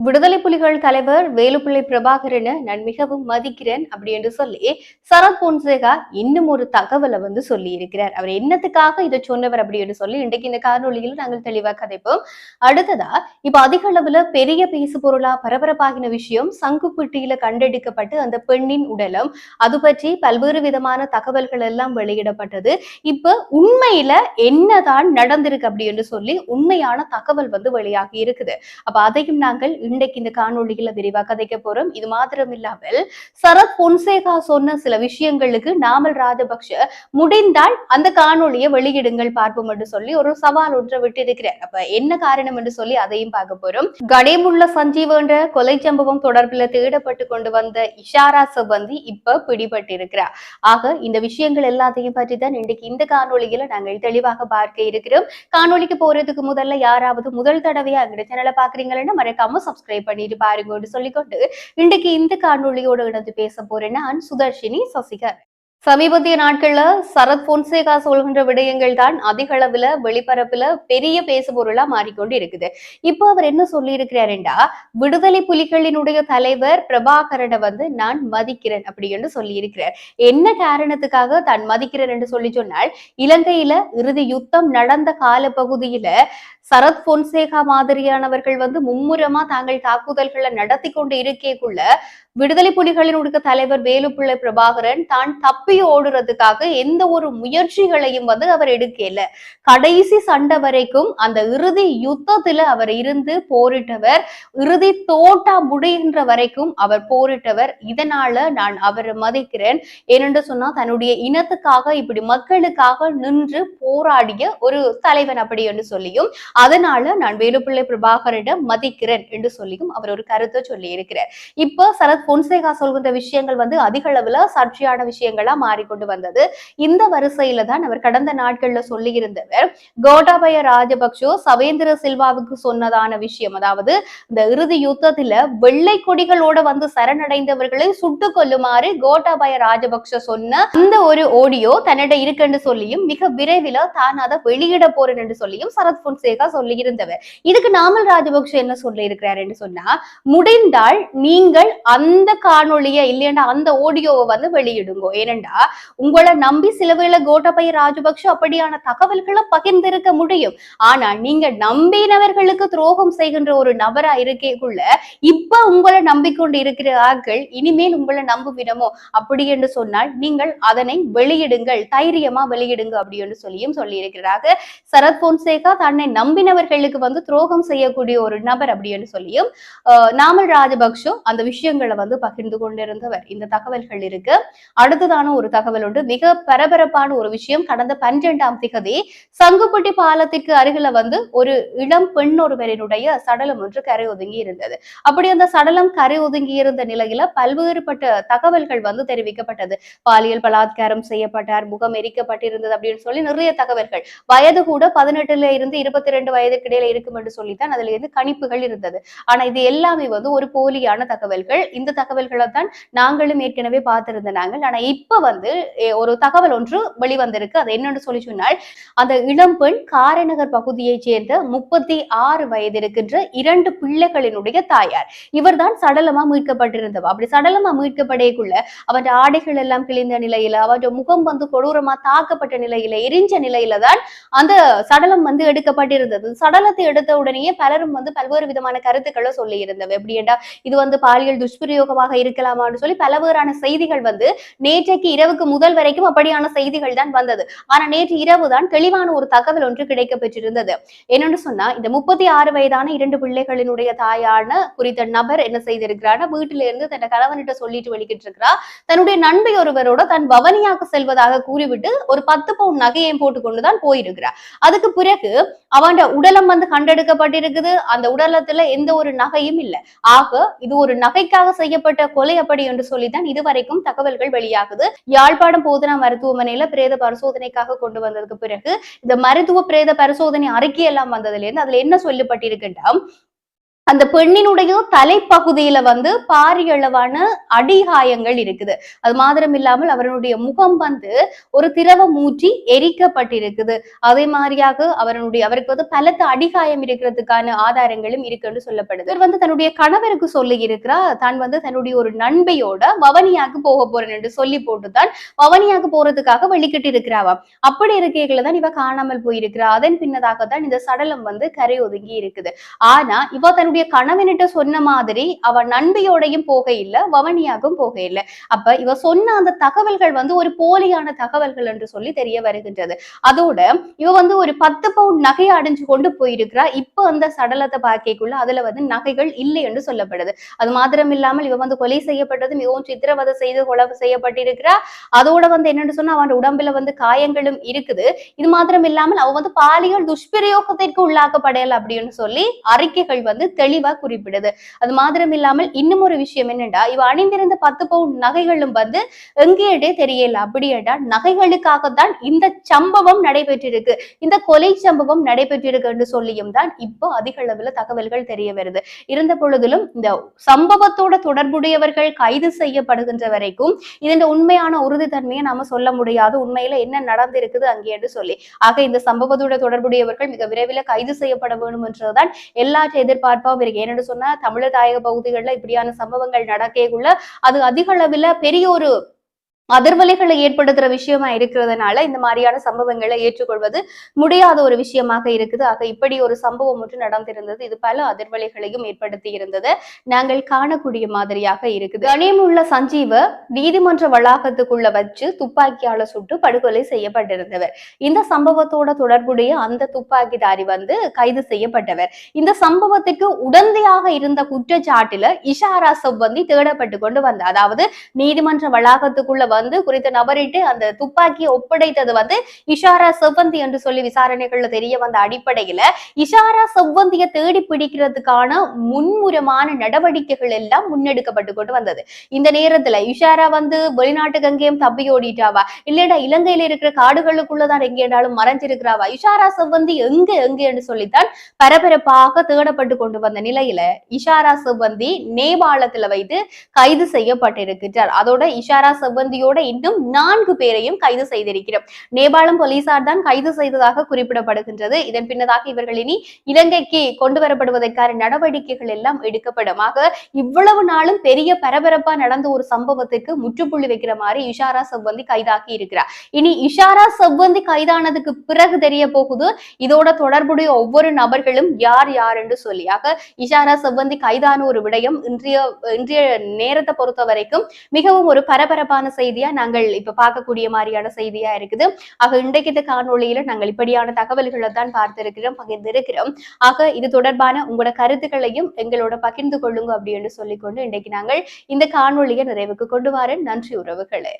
விடுதலை புலிகள் தலைவர் வேலுப்பிள்ளை பிரபாகரனை நான் மிகவும் மதிக்கிறேன் அப்படி என்று சொல்லி சரத் பொன்சேகா இன்னும் ஒரு தகவலை வந்து சொல்லி இருக்கிறார் அவர் என்னத்துக்காக இதை சொன்னவர் அப்படி என்று சொல்லி இன்றைக்கு இந்த காணொலியில் நாங்கள் தெளிவாக கதைப்போம். அடுத்ததா இப்ப அதிக அளவுல பெரிய பேசு பொருளா பரபரப்பாகின விஷயம் சங்குப்பட்டியில கண்டெடுக்கப்பட்டு அந்த பெண்ணின் உடலம் அது பற்றி பல்வேறு விதமான தகவல்கள் எல்லாம் வெளியிடப்பட்டது. இப்ப உண்மையில என்னதான் நடந்திருக்கு அப்படி என்று சொல்லி உண்மையான தகவல் வந்து வெளியாகி இருக்குது. அப்ப அதையும் நாங்கள் இன்றைக்கு இந்த காணொளியில விரிவா கதைக்க போறோம். இது மாத்திரம் இல்லாமல் சரத் பொன்சேகா சொன்ன சில விஷயங்களுக்கு நாமல் ராஜபக்ஷ முடிந்தால் அந்த காணொலியை வெளியிடுங்கள் பார்ப்போம் என்று சொல்லி ஒரு சவால் ஒன்றை விட்டிருக்கிறார். அப்ப என்ன காரணம் என்று சொல்லி அதையும் பார்க்க போறோம். கடைமுள்ள சஞ்சீவ் என்ற கொலை சம்பவம் தொடர்பில் தேடப்பட்டு கொண்டு வந்த இஷாரா சபந்தி இப்ப பிடிபட்டிருக்கிறார். ஆக இந்த விஷயங்கள் எல்லாத்தையும் பற்றி தான் இன்றைக்கு இந்த காணொலியில நாங்கள் தெளிவாக பார்க்க இருக்கிறோம். காணொலிக்கு போறதுக்கு முதல்ல யாராவது முதல் தடவையா எங்க சேனலை பாக்குறீங்கன்னா மறக்காம சப்ஸ்கிரைப் சப்ஸ்கிரைப் பண்ணிட்டு பாருங்கன்னு சொல்லிக்கொண்டு இன்றைக்கு இந்த காணொலியோட இணைந்து பேச போறேன் நான் சுதர்ஷினி சசிகர். சமீபத்திய நாட்கள்ல சரத் பொன்சேகா சொல்கின்ற விடயங்கள் தான் அதிக அளவுல வெளிப்பரப்புல பெரிய பேசுபொருளா மாறிக்கொண்டு இருக்குது இப்போ அவர் என்ன சொல்லி இருக்கிறாருண்டா விடுதலை புலிகளினுடைய தலைவர் பிரபாகரனை வந்து நான் மதிக்கிறேன் அப்படி என்று சொல்லி இருக்கிறார் என்ன காரணத்துக்காக தான் மதிக்கிறேன் என்று சொல்லி சொன்னால் இலங்கையில இறுதி யுத்தம் நடந்த கால பகுதியில சரத் பொன்சேகா மாதிரியானவர்கள் வந்து மும்முரமா தாங்கள் தாக்குதல்களை நடத்தி கொண்டு இருக்கேக்குள்ள விடுதலை புலிகளினுடைய தலைவர் வேலுப்பிள்ளை பிரபாகரன் தான் தப்பி ஓடுறதுக்காக எந்த ஒரு முயற்சிகளையும் வந்து அவர் எடுக்கல. கடைசி சண்டை வரைக்கும் அந்த இறுதி யுத்தத்துல அவர் இருந்து போரிட்டவர். இறுதி தோட்டா முடிகின்ற வரைக்கும் அவர் போரிட்டவர். இதனால நான் அவரை மதிக்கிறேன். ஏனென்று சொன்னா தன்னுடைய இனத்துக்காக இப்படி மக்களுக்காக நின்று போராடிய ஒரு தலைவன் அப்படி என்று சொல்லியும் அதனால நான் வேலுப்பிள்ளை பிரபாகரிடம் மதிக்கிறேன் என்று சொல்லியும் அவர் ஒரு கருத்தை சொல்லி இருக்கிறார் இப்ப சரத் பொன்சேகா சொல்கின்ற விஷயங்கள் வந்து அதிக அளவுல சர்ச்சையான விஷயங்களா மாறிக்கொண்டு வந்தது. இந்த வரிசையில தான் அவர் கடந்த நாட்கள்ல சொல்லி இருந்தவர் கோட்டாபய ராஜபக்சோ சவேந்திர சில்வாவுக்கு சொன்னதான விஷயம். அதாவது இந்த இறுதி யுத்தத்துல வெள்ளை கொடிகளோட வந்து சரணடைந்தவர்களை சுட்டு கொல்லுமாறு கோட்டாபய ராஜபக்ஷ சொன்ன அந்த ஒரு ஆடியோ தன்னிட இருக்குன்னு சொல்லியும் மிக விரைவில் தான் அதை வெளியிட போறேன் என்று சொல்லியும் சரத் பொன்சேகா சொல்லி இருந்தவர் இதுக்கு நாமல் ராஜபக்ஷ என்ன சொல்லி இருக்கிறார் என்று சொன்னா முடிந்தால் நீங்கள் அந்த காணொளிய இல்லையா அந்த ஆடியோவை வந்து வெளியிடுங்க. ஏனென்றா உங்களை நம்பி சில வேளை கோட்டபய ராஜபக்ஷ அப்படியான தகவல்களை பகிர்ந்திருக்க முடியும். ஆனா நீங்க நம்பினவர்களுக்கு துரோகம் செய்கின்ற ஒரு நபரா இருக்கேக்குள்ள இப்ப உங்களை நம்பிக்கொண்டு இருக்கிற ஆட்கள் இனிமேல் உங்களை நம்புவிடமோ அப்படி என்று சொன்னால் நீங்கள் அதனை வெளியிடுங்கள் தைரியமா வெளியிடுங்க அப்படி என்று சொல்லியும் சொல்லி இருக்கிறாங்க சரத் பொன்சேகா தன்னை நம்பினவர்களுக்கு வந்து துரோகம் செய்யக்கூடிய ஒரு நபர் அப்படி என்று சொல்லியும் நாமல் ராஜபக்ஷோ அந்த விஷயங்களை வந்து பகிர்ந்து கொண்டிருந்தவர். இந்த தகவல்கள் இருக்கு. அடுத்ததான ஒரு தகவல் உண்டு. மிக பரபரப்பான ஒரு விஷயம். கடந்த பன்னிரெண்டாம் திகதி சங்குப்பட்டி பாலத்திற்கு அருகில வந்து ஒரு இளம் பெண் ஒருவரினுடைய சடலம் ஒன்று கரை ஒதுங்கி இருந்தது. அப்படி அந்த சடலம் கரை ஒதுங்கி இருந்த நிலையில பல்வேறுபட்ட தகவல்கள் வந்து தெரிவிக்கப்பட்டது. பாலியல் பலாத்காரம் செய்யப்பட்டார் முகம் எரிக்கப்பட்டிருந்தது அப்படின்னு சொல்லி நிறைய தகவல்கள். வயது கூட பதினெட்டுல இருந்து இருபத்தி ரெண்டு வயதுக்கு இடையில இருக்கும் என்று சொல்லித்தான் அதுல இருந்து கணிப்புகள் இருந்தது. ஆனா இது எல்லாமே வந்து ஒரு போலியான தகவல்கள். இந்த தகவல்களை தான் நாங்களும் ஏற்கனவே பார்த்திருந்த நாங்கள். ஆனா இப்ப வந்து ஒரு தகவல் ஒன்று வெளிவந்திருக்கு. அது என்னன்னு சொல்லி சொன்னால் அந்த இளம்பெண் காரைநகர் பகுதியைச் சேர்ந்த முப்பத்தி ஆறு வயது இருக்கின்ற இரண்டு பிள்ளைகளினுடைய தாயார். இவர்தான் சடலமா மீட்கப்பட்டிருந்தவ. அப்படி சடலமா மீட்கப்படையக்குள்ள அவன் ஆடைகள் எல்லாம் கிழிந்த நிலையில அவன் முகம் வந்து கொடூரமா தாக்கப்பட்ட நிலையில எரிஞ்ச நிலையில தான் அந்த சடலம் வந்து எடுக்கப்பட்டிருந்தது. சடலத்தை எடுத்த உடனேயே பலரும் வந்து பல்வேறு விதமான கருத்துக்களை சொல்லி இருந்தவ எப்படின்னா இது வந்து பாலியல் துஷ்பிரயோகமாக இருக்கலாமான்னு சொல்லி பலவேறான செய்திகள் வந்து நேற்றைக்கு இரவுக்கு முதல் வரைக்கும் அப்படியான செய்திகள் தான் வந்தது. ஆனா நேற்று இரவு தான் தெளிவான ஒரு தகவல் ஒன்று கிடைக்க பெற்றிருந்தது என்னன்னு சொன்னா இந்த முப்பத்தி ஆறு வயதான இரண்டு பிள்ளைகளினுடைய தாயான குறித்த நபர் என்ன செய்திருக்கிறார் வீட்டில இருந்து தன் கணவன்கிட்ட சொல்லிட்டு வெளிக்கிட்டு இருக்கிறா தன்னுடைய நண்பை ஒருவரோட தன் பவனியாக்கு செல்வதாக கூறிவிட்டு ஒரு பத்து பவுன் நகையையும் போட்டுக்கொண்டு தான் போயிருக்கிறார். அதுக்கு பிறகு அவன் உடலம் வந்து கண்டெடுக்கப்பட்டிருக்குது. அந்த உடலத்துல எந்த ஒரு நகையும் இல்லை. ஆக இது ஒரு நகைக்காக செய்ய செய்யப்பட்ட கொலை அப்படி என்று சொல்லித்தான் இதுவரைக்கும் தகவல்கள் வெளியாகுது. யாழ்ப்பாணம் போதனா மருத்துவமனையில பிரேத பரிசோதனைக்காக கொண்டு வந்ததுக்கு பிறகு இந்த மருத்துவ பிரேத பரிசோதனை அறிக்கை எல்லாம் வந்ததுல இருந்து அதுல என்ன சொல்லப்பட்டிருக்குன்னா அந்த பெண்ணினுடைய தலைப்பகுதியில வந்து பாரியளவான அடிகாயங்கள் இருக்குது. அது மாத்திரம் இல்லாமல் அவருடைய முகம் வந்து ஒரு திரவ ஊற்றி எரிக்கப்பட்டிருக்குது. அதே மாதிரியாக அவருடைய அவருக்கு வந்து பலத்த அடிகாயம் இருக்கிறதுக்கான ஆதாரங்களும் இருக்குன்னு சொல்லப்படுது. இவர் வந்து தன்னுடைய கணவருக்கு சொல்லி இருக்கிறார் தான் வந்து தன்னுடைய ஒரு நண்பையோட வவனியாக்கு போக போறேன் என்று சொல்லி போட்டுதான் வவனியாக்கு போறதுக்காக வெளிக்கிட்டு இருக்கிறாவா அப்படி இருக்கைகளை தான் இவ காணாமல் போயிருக்கிறா. அதன் பின்னதாக தான் இந்த சடலம் வந்து கரை ஒதுங்கி இருக்குது. ஆனா இவ தன் தன்னுடைய கணவனிட்ட சொன்ன மாதிரி அவ நண்பியோடையும் போக இல்ல வவனியாகவும் போக இல்ல அப்ப இவ சொன்ன அந்த தகவல்கள் வந்து ஒரு போலியான தகவல்கள் என்று சொல்லி தெரிய வருகின்றது. அதோட இவ வந்து ஒரு பத்து பவுண்ட் நகையை அடைஞ்சு கொண்டு போயிருக்கிறா. இப்ப அந்த சடலத்தை பார்க்கக்குள்ள அதுல வந்து நகைகள் இல்லை என்று சொல்லப்படுது. அது மாத்திரம் இல்லாமல் இவ வந்து கொலை செய்யப்பட்டது மிகவும் சித்திரவதை செய்து கொலை செய்யப்பட்டிருக்கிறா. அதோட வந்து என்னன்னு சொன்னா அவன் உடம்புல வந்து காயங்களும் இருக்குது. இது மாத்திரம் இல்லாமல் அவ வந்து பாலியல் துஷ்பிரயோகத்திற்கு உள்ளாக்கப்படையல் அப்படின்னு சொல்லி அறிக்கைகள் வந்து தெளிவா குறிப்பிடுது. அது மாத்திரம் இல்லாமல் இன்னும் ஒரு விஷயம் என்னண்டா இவ அணிந்திருந்த பத்து பவுன் நகைகளும் வந்து எங்கேடே தெரியல. அப்படியேடா நகைகளுக்காகத்தான் இந்த சம்பவம் நடைபெற்றிருக்கு. இந்த கொலை சம்பவம் நடைபெற்றிருக்கு என்று சொல்லியும் தான் இப்போ அதிக அளவுல தகவல்கள் தெரிய வருது. இருந்த பொழுதிலும் இந்த சம்பவத்தோட தொடர்புடையவர்கள் கைது செய்யப்படுகின்ற வரைக்கும் இதன் உண்மையான உறுதித்தன்மையை நாம சொல்ல முடியாது. உண்மையில என்ன நடந்திருக்குது அங்கே என்று சொல்லி. ஆக இந்த சம்பவத்தோட தொடர்புடையவர்கள் மிக விரைவில் கைது செய்யப்பட வேண்டும் என்றுதான் எதிர்பார்ப்பும். எதிர்பார்ப்பாகவும் இருக்கு. ஏன்னு சொன்னா தமிழர் தாயக பகுதிகளில் இப்படியான சம்பவங்கள் நடக்கக்குள்ள அது அதிக அளவில் பெரிய ஒரு அதிர்வலைகளை ஏற்படுத்துற விஷயமா இருக்கிறதுனால இந்த மாதிரியான சம்பவங்களை ஏற்றுக்கொள்வது முடியாத ஒரு விஷயமாக இருக்குது. ஆக இப்படி ஒரு சம்பவம் ஒன்று நடந்திருந்தது. இது பல அதிர்வலைகளையும் ஏற்படுத்தி இருந்தது. நாங்கள் காணக்கூடிய மாதிரியாக இருக்குது. கணியமுள்ள சஞ்சீவ நீதிமன்ற வளாகத்துக்குள்ள வச்சு துப்பாக்கியால சுட்டு படுகொலை செய்யப்பட்டிருந்தவர். இந்த சம்பவத்தோட தொடர்புடைய அந்த துப்பாக்கிதாரி வந்து கைது செய்யப்பட்டவர். இந்த சம்பவத்துக்கு உடந்தையாக இருந்த குற்றச்சாட்டுல இஷாரா செவ்வந்தி தேடப்பட்டு கொண்டு வந்தார். அதாவது நீதிமன்ற வளாகத்துக்குள்ள வந்து குறித்த நபரிட்டு அந்த துப்பாக்கியை ஒப்படைத்தது வந்து இஷாரா செவ்வந்தி என்று சொல்லி விசாரணைகள்ல தெரிய வந்த அடிப்படையில இஷாரா செவ்வந்தியை தேடி பிடிக்கிறதுக்கான முன்முரமான நடவடிக்கைகள் எல்லாம் முன்னெடுக்கப்பட்டு கொண்டு வந்தது. இந்த நேரத்துல இஷாரா வந்து வெளிநாட்டுக்கு எங்கேயும் தப்பி ஓடிட்டாவா? இல்லடா இலங்கையில இருக்கிற காடுகளுக்குள்ளதான் எங்கேனாலும் மறைஞ்சிருக்கிறாவா? இஷாரா செவ்வந்தி எங்க எங்க என்று சொல்லித்தான் பரபரப்பாக தேடப்பட்டு கொண்டு வந்த நிலையில இஷாரா செவ்வந்தி நேபாளத்துல வைத்து கைது செய்யப்பட்டிருக்கிறார் அதோட இஷாரா செவ்வந்தியோட இதோட இன்னும் நான்கு பேரையும் கைது செய்திருக்கிறோம். நேபாளம் போலீசார் தான் கைது செய்ததாக குறிப்பிடப்படுகின்றது. இதன் பின்னதாக இவர்கள் இனி இலங்கைக்கு கொண்டு வரப்படுவதற்கான நடவடிக்கைகள் எல்லாம் எடுக்கப்படும். ஆக இவ்வளவு நாளும் பெரிய பரபரப்பா நடந்த ஒரு சம்பவத்துக்கு முற்றுப்புள்ளி வைக்கிற மாதிரி இஷாரா செவ்வந்தி கைதாக்கி இருக்கிறார். இனி இஷாரா செவ்வந்தி கைதானதுக்கு பிறகு தெரிய போகுது இதோட தொடர்புடைய ஒவ்வொரு நபர்களும் யார் யார் என்று சொல்லி. ஆக இஷாரா செவ்வந்தி கைதான ஒரு விடயம் இன்றைய இன்றைய நேரத்தை பொறுத்த வரைக்கும் மிகவும் ஒரு பரபரப்பான செய்தி செய்தியா? நாங்கள் இப்ப பார்க்கக்கூடிய மாதிரியான செய்தியா இருக்குது. ஆக இன்றைக்கு இந்த காணொளியில நாங்கள் இப்படியான தகவல்களை தான் பார்த்திருக்கிறோம் பகிர்ந்திருக்கிறோம். ஆக இது தொடர்பான உங்களோட கருத்துக்களையும் எங்களோட பகிர்ந்து கொள்ளுங்க அப்படின்னு சொல்லிக்கொண்டு இன்றைக்கு நாங்கள் இந்த காணொலியை நிறைவுக்கு கொண்டு வரேன். நன்றி உறவுகளே.